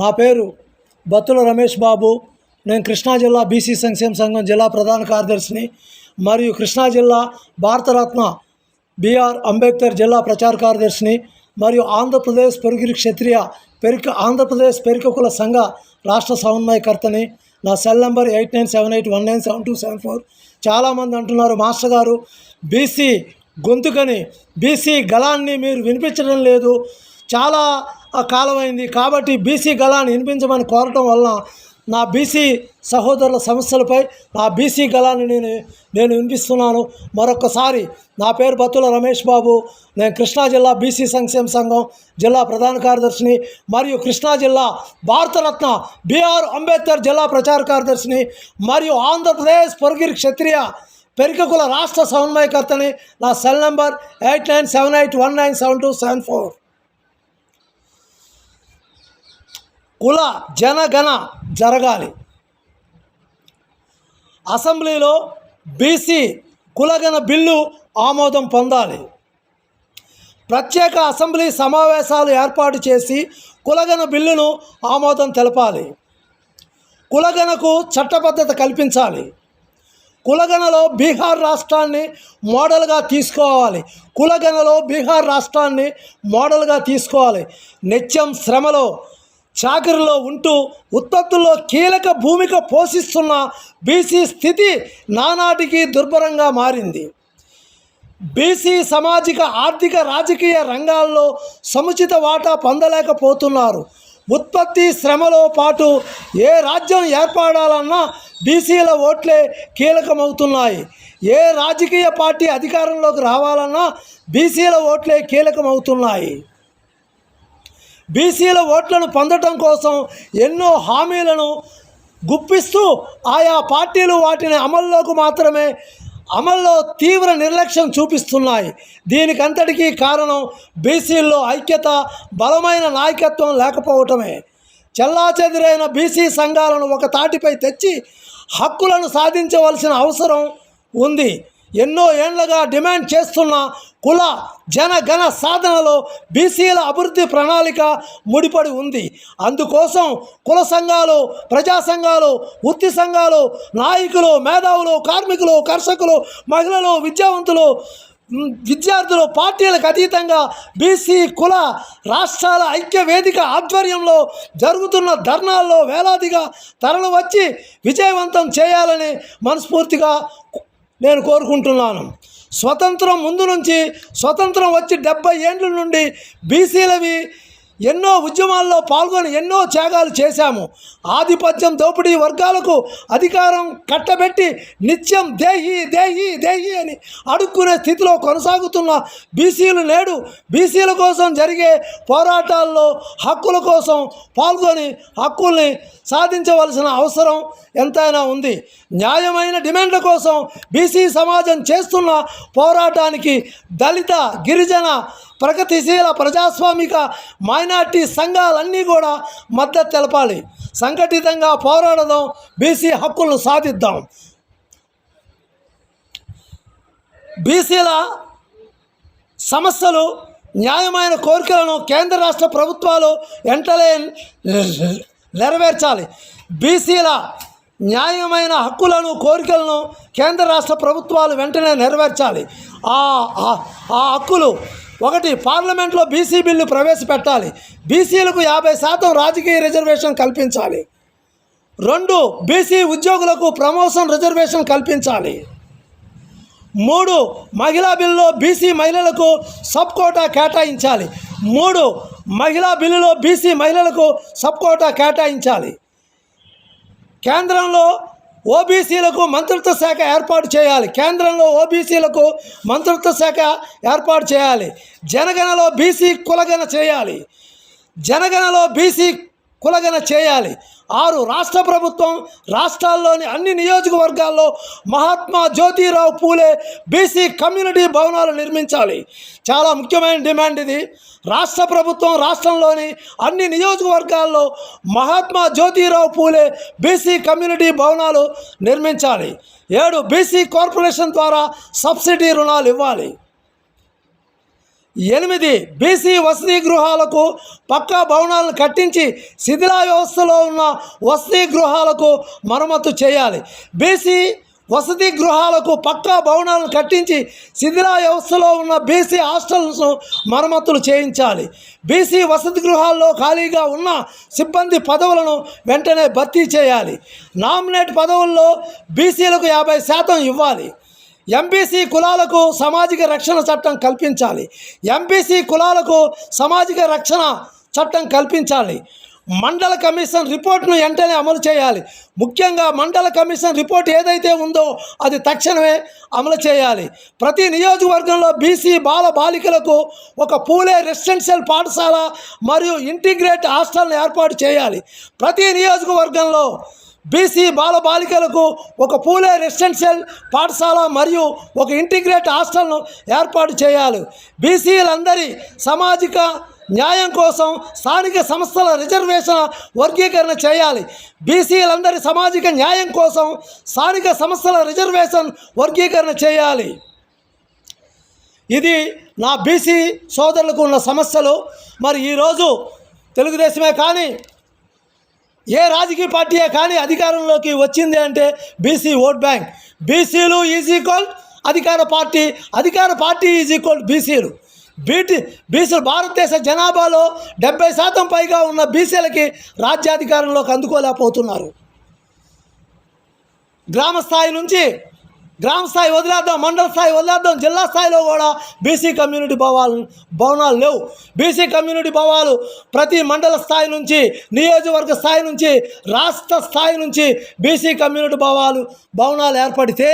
నా పేరు బత్తుల రమేష్ బాబు. నేను కృష్ణా జిల్లా బీసీ సంక్షేమ సంఘం జిల్లా ప్రధాన కార్యదర్శిని మరియు కృష్ణా జిల్లా భారతరత్న బిఆర్ అంబేద్కర్ జిల్లా ప్రచార కార్యదర్శిని మరియు ఆంధ్రప్రదేశ్ పెరుగిరి క్షత్రియ పెరిక ఆంధ్రప్రదేశ్ పెరికకుల సంఘ రాష్ట్ర సమన్వయకర్తని నా cell number eight nine seven eight one nine seven two seven four. చాలామంది అంటున్నారు మాస్టర్ గారు బీసీ గొంతుకని బీసీ గళాన్ని మీరు వినిపించడం లేదు. చాలా కాలమైంది కాబట్టి బీసీ గళాన్ని వినిపించమని కోరటం వలన నా బీసీ సహోదరుల సమస్యలపై నా బీసీ గళాన్ని నేను నేను వినిపిస్తున్నాను. మరొకసారి నా పేరు బత్తుల రమేష్ బాబు. నేను కృష్ణా జిల్లా బీసీ సంక్షేమ సంఘం జిల్లా ప్రధాన కార్యదర్శిని మరియు కృష్ణా జిల్లా భారతరత్న బీఆర్ అంబేద్కర్ జిల్లా ప్రచార కార్యదర్శిని మరియు ఆంధ్రప్రదేశ్ పొరగిరి క్షత్రియ పెరికకుల రాష్ట్ర సమన్వయకర్తని నా cell number eight nine seven eight one nine seven two seven four. కుల జనగణ జరగాలి. అసెంబ్లీలో బీసీ కులగణ బిల్లు ఆమోదం పొందాలి. ప్రత్యేక అసెంబ్లీ సమావేశాలు ఏర్పాటు చేసి కులగణ బిల్లును ఆమోదం తెలపాలి. కులగణకు చట్టబద్ధత కల్పించాలి. కులగణలో బీహార్ రాష్ట్రాన్ని మోడల్గా తీసుకోవాలి. కులగణలో బీహార్ రాష్ట్రాన్ని మోడల్గా తీసుకోవాలి. నిత్యం శ్రమలో చాకరిలో ఉంటూ ఉత్పత్తుల్లో కీలక భూమిక పోషిస్తున్న బీసీ స్థితి నానాటికి దుర్భరంగా మారింది. బీసీ సామాజిక ఆర్థిక రాజకీయ రంగాల్లో సముచిత వాటా పొందలేకపోతున్నారు. ఉత్పత్తి శ్రమలో పాటు ఏ రాజ్యం ఏర్పడాలన్నా బీసీల ఓట్లే కీలకమవుతున్నాయి. ఏ రాజకీయ పార్టీ అధికారంలోకి రావాలన్నా బీసీల ఓట్లే కీలకమవుతున్నాయి. బీసీల ఓట్లను పొందటం కోసం ఎన్నో హామీలను గుప్పిస్తూ ఆయా పార్టీలు వాటిని అమల్లోకి మాత్రమే అమల్లో తీవ్ర నిర్లక్ష్యం చూపిస్తున్నాయి. దీనికంతటికీ కారణం బీసీల్లో ఐక్యత బలమైన నాయకత్వం లేకపోవటమే. చెల్లాచెదురైన బీసీ సంఘాలను ఒక తాటిపై తెచ్చి హక్కులను సాధించవలసిన అవసరం ఉంది. ఎన్నో ఏండ్లుగా డిమాండ్ చేస్తున్న కుల జనగణ సాధనలో బీసీల అభివృద్ధి ప్రణాళిక ముడిపడి ఉంది. అందుకోసం కుల సంఘాలు ప్రజా సంఘాలు వృత్తి సంఘాలు నాయకులు మేధావులు కార్మికులు కర్షకులు మహిళలు విద్యావంతులు విద్యార్థులు పార్టీలకు అతీతంగా బీసీ కుల రాష్ట్రాల ఐక్య వేదిక ఆధ్వర్యంలో జరుగుతున్న ధర్నాల్లో వేలాదిగా తరలి వచ్చి విజయవంతం చేయాలని మనస్ఫూర్తిగా నేను కోరుకుంటున్నాను. స్వతంత్రం ముందు నుంచి స్వతంత్రం వచ్చి డెబ్బై ఏండ్ల నుండి బీసీలవి ఎన్నో ఉద్యమాల్లో పాల్గొని ఎన్నో త్యాగాలు చేశాము. ఆధిపత్యం దోపిడీ వర్గాలకు అధికారం కట్టబెట్టి నిత్యం దేహి దేహి దేహి అని అడుక్కునే స్థితిలో కొనసాగుతున్న బీసీలు నేడు బీసీల కోసం జరిగే పోరాటాల్లో హక్కుల కోసం పాల్గొని హక్కుల్ని సాధించవలసిన అవసరం ఎంతైనా ఉంది. న్యాయమైన డిమాండ్ల కోసం బీసీ సమాజం చేస్తున్న పోరాటానికి దళిత గిరిజన ప్రగతిశీల ప్రజాస్వామిక మైనార్టీ సంఘాలన్నీ కూడా మద్దతు తెలపాలి. సంఘటితంగా పోరాడదాం బీసీ హక్కులను సాధిద్దాం. బీసీల సమస్యలు న్యాయమైన కోరికలను కేంద్ర రాష్ట్ర ప్రభుత్వాలు వెంటనే నెరవేర్చాలి. బీసీల న్యాయమైన హక్కులను కోరికలను కేంద్ర రాష్ట్ర ప్రభుత్వాలు వెంటనే నెరవేర్చాలి. ఆ ఆ- ఆ హక్కులు ఒకటి పార్లమెంట్లో బీసీ బిల్లు ప్రవేశపెట్టాలి. బీసీలకు యాభై శాతం రాజకీయ రిజర్వేషన్ కల్పించాలి. రెండు బీసీ ఉద్యోగులకు ప్రమోషన్ రిజర్వేషన్ కల్పించాలి. మూడు మహిళా బిల్లులో బీసీ మహిళలకు సబ్ కోటా కేటాయించాలి. మూడు మహిళా బిల్లులో బీసీ మహిళలకు సబ్ కోటా కేటాయించాలి. కేంద్రంలో ఓబీసీలకు మంత్రిత్వ శాఖ ఏర్పాటు చేయాలి. కేంద్రంలో ఓబీసీలకు మంత్రిత్వ శాఖ ఏర్పాటు చేయాలి. జనగణలో బీసీ కులగణ చేయాలి. జనగణలో బీసీ కులగణ చేయాలి. ఆరు రాష్ట్ర ప్రభుత్వం రాష్ట్రాల్లోని అన్ని నియోజకవర్గాల్లో మహాత్మా జ్యోతిరావు పూలే బీసీ కమ్యూనిటీ భవనాలు నిర్మించాలి. చాలా ముఖ్యమైన డిమాండ్ ఇది. రాష్ట్ర ప్రభుత్వం రాష్ట్రంలోని అన్ని నియోజకవర్గాల్లో మహాత్మా జ్యోతిరావు పూలే బీసీ కమ్యూనిటీ భవనాలు నిర్మించాలి. ఏడు బీసీ కార్పొరేషన్ ద్వారా సబ్సిడీ రుణాలు ఇవ్వాలి. ఎనిమిది బీసీ వసతి గృహాలకు పక్కా భవనాలను కట్టించి శిథిలా వ్యవస్థలో ఉన్న వసతి గృహాలకు మరమ్మతు చేయాలి. బీసీ వసతి గృహాలకు పక్కా భవనాలను కట్టించి శిథిలా వ్యవస్థలో ఉన్న బీసీ హాస్టల్స్ను మరమ్మతులు చేయించాలి. బీసీ వసతి గృహాల్లో ఖాళీగా ఉన్న సిబ్బంది పదవులను వెంటనే భర్తీ చేయాలి. నామినేట్ పదవుల్లో బీసీలకు యాభై శాతం ఇవ్వాలి. ఎంబీసీ కులాలకు సామాజిక రక్షణ చట్టం కల్పించాలి. ఎంబీసీ కులాలకు సామాజిక రక్షణ చట్టం కల్పించాలి. మండల కమిషన్ రిపోర్ట్ను వెంటనే అమలు చేయాలి. ముఖ్యంగా మండల కమిషన్ రిపోర్ట్ ఏదైతే ఉందో అది తక్షణమే అమలు చేయాలి. ప్రతి నియోజకవర్గంలో బీసీ బాల బాలికలకు ఒక పూలే రెసిడెన్షియల్ పాఠశాల మరియు ఇంటిగ్రేట్ హాస్టల్ని ఏర్పాటు చేయాలి. ప్రతి నియోజకవర్గంలో బీసీ బాలబాలికలకు ఒక పూలే రెసిడెన్షియల్ పాఠశాల మరియు ఒక ఇంటిగ్రేట్ హాస్టల్ను ఏర్పాటు చేయాలి. బీసీలందరి సామాజిక న్యాయం కోసం స్థానిక సంస్థల రిజర్వేషన్ వర్గీకరణ చేయాలి. బీసీలందరి సామాజిక న్యాయం కోసం స్థానిక సంస్థల రిజర్వేషన్ వర్గీకరణ చేయాలి. ఇది నా బీసీ సోదరులకు ఉన్న సమస్యలు. మరి ఈరోజు తెలుగుదేశమే కానీ ఏ రాజకీయ పార్టీయే కానీ అధికారంలోకి వచ్చింది అంటే బీసీ ఓట్ బ్యాంక్. బీసీలు ఈజ్ ఈక్వల్ అధికార పార్టీ అధికార పార్టీ ఈజ్ ఈక్వల్ బీసీలు. బీటీ బీసీలు భారతదేశ జనాభాలో డెబ్బై శాతం పైగా ఉన్న బీసీలకి రాజ్యాధికారంలోకి అందుకోలేకపోతున్నారు. గ్రామ స్థాయి నుంచి గ్రామ స్థాయి వదిలేద్దాం మండల స్థాయి వదిలేద్దాం జిల్లా స్థాయిలో కూడా బీసీ కమ్యూనిటీ భవాలు భవనాలు లేవు. బీసీ కమ్యూనిటీ భవాలు ప్రతి మండల స్థాయి నుంచి నియోజకవర్గ స్థాయి నుంచి రాష్ట్ర స్థాయి నుంచి బీసీ కమ్యూనిటీ భవాలు భవనాలు ఏర్పడితే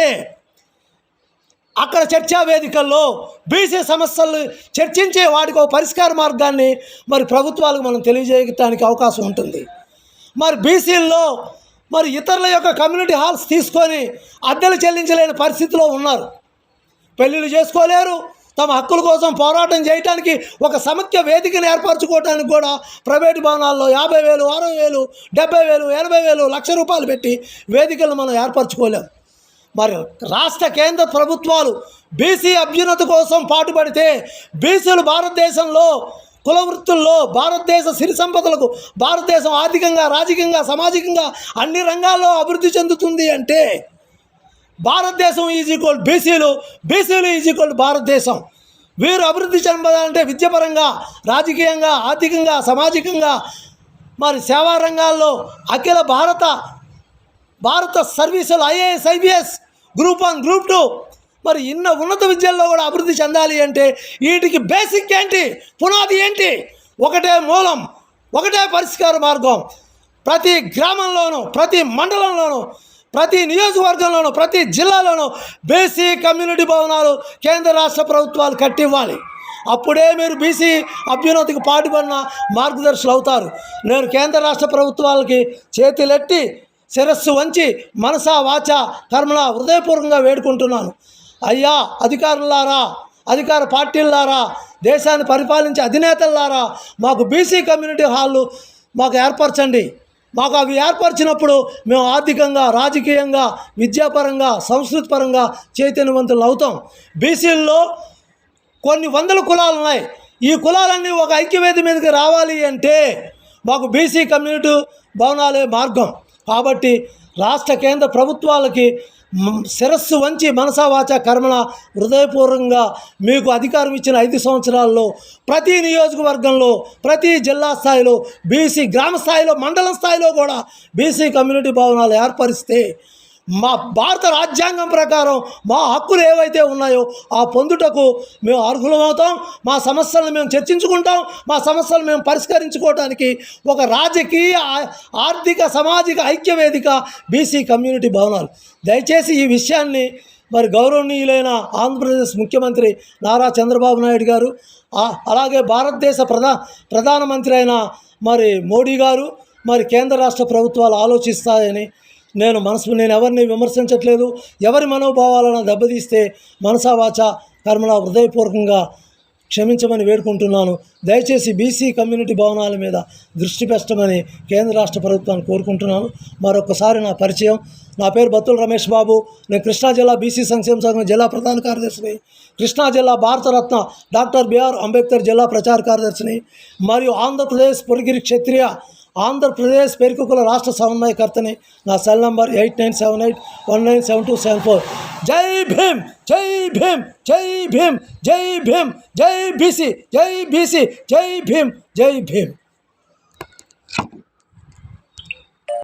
అక్కడ చర్చా వేదికల్లో బీసీ సమస్యలు చర్చించే వాటికి ఒక పరిష్కార మార్గాన్ని మరి ప్రభుత్వాలకు మనం తెలియజేయడానికి అవకాశం ఉంటుంది. మరి బీసీల్లో మరి ఇతరుల యొక్క కమ్యూనిటీ హాల్స్ తీసుకొని అద్దెలు చెల్లించలేని పరిస్థితిలో ఉన్నారు. పెళ్ళిళ్ళు చేసుకోలేరు. తమ హక్కుల కోసం పోరాటం చేయడానికి ఒక సమైక్య వేదికను ఏర్పరచుకోవడానికి కూడా ప్రైవేటు భవనాల్లో యాభై వేలు అరవై వేలు డెబ్బై వేలు ఎనభై వేలు లక్ష రూపాయలు పెట్టి వేదికలను మనం ఏర్పరచుకోలేము మరి రాష్ట్ర కేంద్ర ప్రభుత్వాలు బీసీ అభ్యున్నతి కోసం పాటుపడితే బీసీలు భారతదేశంలో కుల వృత్తుల్లో భారతదేశ సిరి సంపదలకు భారతదేశం ఆర్థికంగా రాజకీయంగా సామాజికంగా అన్ని రంగాల్లో అభివృద్ధి చెందుతుంది అంటే భారతదేశం ఈజ్ ఈక్వల్ బీసీలు బీసీలు ఈజ్ ఈక్వల్ భారతదేశం. వీరు అభివృద్ధి చెందాలంటే విద్యపరంగా రాజకీయంగా ఆర్థికంగా సామాజికంగా మరి సేవా రంగాల్లో అఖిల భారత భారత సర్వీసులు IAS IPS group one group two మరి ఇన్న ఉన్నత విద్యల్లో కూడా అభివృద్ధి చెందాలి అంటే వీటికి బేసిక్ ఏంటి? పునాది ఏంటి? ఒకటే మూలం ఒకటే పరిష్కార మార్గం. ప్రతి గ్రామంలోనూ ప్రతి మండలంలోనూ ప్రతి నియోజకవర్గంలోనూ ప్రతి జిల్లాలోనూ బీసీ కమ్యూనిటీ భవనాలు కేంద్ర రాష్ట్ర ప్రభుత్వాలు కట్టివ్వాలి. అప్పుడే మీరు బీసీ అభ్యున్నతికి పాటుపడిన మార్గదర్శులు అవుతారు. నేను కేంద్ర రాష్ట్ర ప్రభుత్వాలకి చేతులెట్టి శిరస్సు వంచి మనసా వాచ కర్మల హృదయపూర్వకంగా వేడుకుంటున్నాను. అయ్యా అధికారులారా అధికార పార్టీలారా దేశాన్ని పరిపాలించే అధినేతలారా మాకు బీసీ కమ్యూనిటీ హాళ్ళు మాకు ఏర్పరచండి. మాకు అవి ఏర్పరిచినప్పుడు మేము ఆర్థికంగా రాజకీయంగా విద్యాపరంగా సంస్కృతి పరంగా చైతన్యవంతులు అవుతాం. బీసీల్లో కొన్ని వందల కులాలు ఉన్నాయి. ఈ కులాలన్నీ ఒక ఐక్యవేది మీదకి రావాలి అంటే మాకు బీసీ కమ్యూనిటీ భవనాలే మార్గం. కాబట్టి రాష్ట్ర కేంద్ర ప్రభుత్వాలకి శిరస్సు వంచి మనసావాచ కర్మణ హృదయపూర్వకంగా మీకు అధికారం ఇచ్చిన ఐదు సంవత్సరాల్లో ప్రతి నియోజకవర్గంలో ప్రతి జిల్లా స్థాయిలో బీసీ గ్రామ స్థాయిలో మండలం స్థాయిలో కూడా బీసీ కమ్యూనిటీ భవనాలు ఏర్పరిస్తే మా భారత రాజ్యాంగం ప్రకారం మా హక్కులు ఏవైతే ఉన్నాయో ఆ పొందుటకు మేము అర్హులమవుతాం. మా సమస్యలను మేము చర్చించుకుంటాం. మా సమస్యలు మేము పరిష్కరించుకోవడానికి ఒక రాజకీయ ఆర్థిక సామాజిక ఐక్యవేదిక బీసీ కమ్యూనిటీ భవనాలు. దయచేసి ఈ విషయాన్ని మరి గౌరవనీయులైన ఆంధ్రప్రదేశ్ ముఖ్యమంత్రి నారా చంద్రబాబు నాయుడు గారు అలాగే భారతదేశ ప్రధా ప్రధానమంత్రి అయిన మరి మోడీ గారు మరి కేంద్ర రాష్ట్ర ప్రభుత్వాలు ఆలోచిస్తాయని నేను మనసు నేను ఎవరిని విమర్శించట్లేదు. ఎవరి మనోభావాలను దెబ్బతీస్తే మనసావాచ కర్మల హృదయపూర్వకంగా క్షమించమని వేడుకుంటున్నాను. దయచేసి బీసీ కమ్యూనిటీ భవనాల మీద దృష్టి పెట్టమని కేంద్ర రాష్ట్ర ప్రభుత్వాన్ని కోరుకుంటున్నాను. మరొకసారి నా పరిచయం. నా పేరు బత్తుల రమేష్ బాబు. నేను కృష్ణా జిల్లా బీసీ సంక్షేమ సంఘం జిల్లా ప్రధాన కార్యదర్శిని. కృష్ణా జిల్లా భారతరత్న డాక్టర్ బిఆర్ అంబేద్కర్ జిల్లా ప్రచార కార్యదర్శిని. మరియు ఆంధ్రప్రదేశ్ పొలిగిరి క్షత్రియ ఆంధ్రప్రదేశ్ పెరుకుల రాష్ట్ర సమన్వయకర్తని నా cell number eight nine seven eight one nine seven two seven four. జై భీమ్ జై భీమ్ జై భీమ్ జై భీమ్ జై బీసీ జై బీసీ జై భీమ్ జై భీమ్.